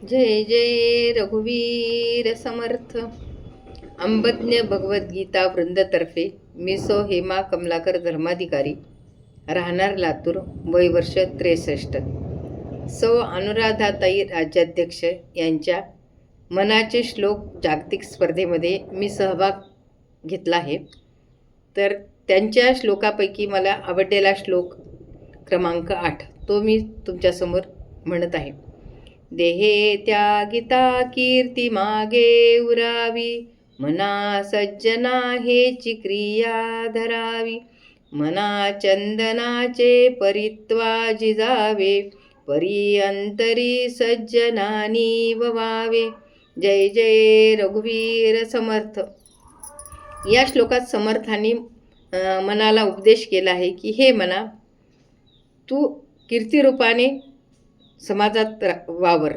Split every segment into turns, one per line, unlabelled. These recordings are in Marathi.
जय जय रघुवीर समर्थ। अंबज्ञ भगवद्गीता वृंदतर्फे मी सो हेमा कमलाकर धर्माधिकारी राहणार लातूर वय वर्ष त्रेसष्ट. सौ अनुराधाताई राज्याध्यक्ष यांच्या मनाचे श्लोक जागतिक स्पर्धेमध्ये मी सहभाग घेतला आहे. तर त्यांच्या श्लोकापैकी मला आवडलेला श्लोक क्रमांक आठ तो मी तुमच्यासमोर म्हणत आहे. देहे त्यागिता कीर्ती मागे उरावी. मना सज्जना हेची क्रिया धरावी. मना चंदनाचे परित्वा जिजावे. परी अंतरी सज्जनानी ववावे. जय जय रघुवीर समर्थ. या श्लोकात समर्थांनी मनाला उपदेश केला आहे की हे मना तू कीर्तिरूपाने समाजात रा- वावर.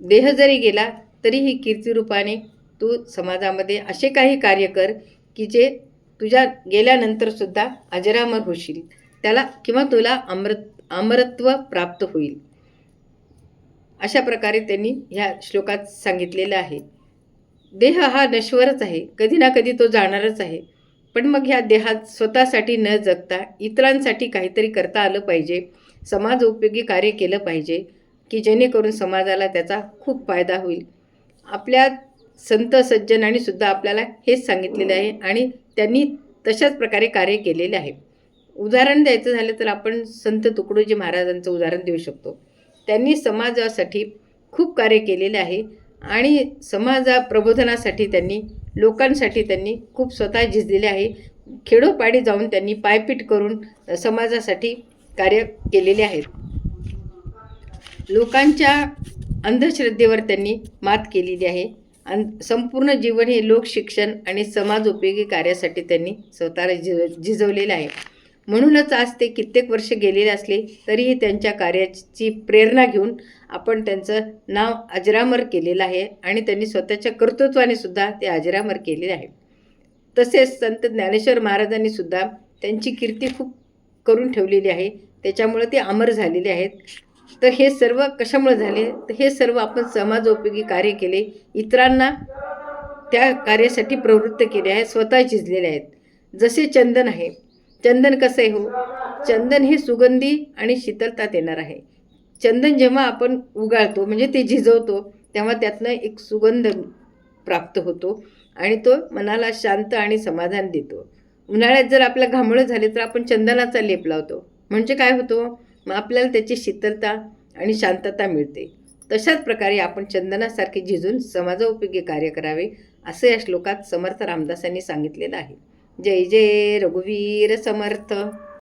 देह जरी गेला तरीही कीर्तिरूपाने तू समाजामध्ये असे काही कार्य कर की जे तुझ्या गेल्यानंतरसुद्धा अजरामर होशील. त्याला किंवा तुला अमृत अमरत्व प्राप्त होईल. अशा प्रकारे त्यांनी ह्या श्लोकात सांगितलेलं आहे. देह हा नश्वरच आहे. कधी ना कधी तो जाणारच आहे. पण मग ह्या देहात स्वतःसाठी न जगता इतरांसाठी काहीतरी करता आलं पाहिजे. समाज उपयोगी कार्य केलं पाहिजे. की जेणेकरून समाजाला त्याचा खूप फायदा होईल. आपल्या संत सज्जनांनी सुद्धा आपल्याला हेच सांगितलेलं आहे आणि त्यांनी तशाच प्रकारे कार्य केलेले आहे. उदाहरण द्यायचं झालं तर आपण संत तुकडोजी महाराजांचं उदाहरण देऊ शकतो. त्यांनी समाजासाठी खूप कार्य केलेले आहे आणि समाजा प्रबोधनासाठी त्यांनी लोकांसाठी त्यांनी खूप स्वतः झिजलेले आहे. खेडोपाडी जाऊन त्यांनी पायपीट करून समाजासाठी कार्य केलेले आहेत. लोकांच्या अंधश्रद्धेवर त्यांनी मात केलेली आहे. अन संपूर्ण जीवन हे लोकशिक्षण आणि समाज उपयोगी कार्यासाठी त्यांनी स्वतःला झि झिजवलेलं आहे. म्हणूनच आज ते कित्येक वर्ष गेलेले असले तरीही त्यांच्या कार्याची प्रेरणा घेऊन आपण त्यांचं नाव अजरामर केलेलं आहे आणि त्यांनी स्वतःच्या कर्तृत्वाने सुद्धा ते अजरामर केलेले आहे. तसेच संत ज्ञानेश्वर महाराजांनी सुद्धा त्यांची कीर्ती खूप करून ठेवलेली आहे. त्याच्यामुळे ते अमर झालेले आहेत. तर हे सर्व कशामुळे झाले? तर हे सर्व आपण समाजोपयोगी कार्य केले. इतरांना त्या कार्यासाठी प्रवृत्त केले आहे स्वतः झिजलेले आहेत. जसे चंदन आहे. चंदन कसं आहे हो? चंदन हे सुगंधी आणि शीतलता देणार आहे. चंदन जेव्हा आपण उगाळतो म्हणजे ते झिजवतो तेव्हा त्यातनं एक सुगंध प्राप्त होतो आणि तो मनाला शांत आणि समाधान देतो. उन्हाळ्यात जर आपल्या घामोळं झाले तर आपण चंदनाचा लेप लावतो. म्हणजे काय होतो? मग आपल्याला त्याची शीतलता आणि शांतता मिळते. तशाच प्रकारे आपण चंदनासारखे झिजून समाजोपयोगी कार्य करावे असं या श्लोकात समर्थ रामदासांनी सांगितलेलं आहे. जय जय रघुवीर समर्थ.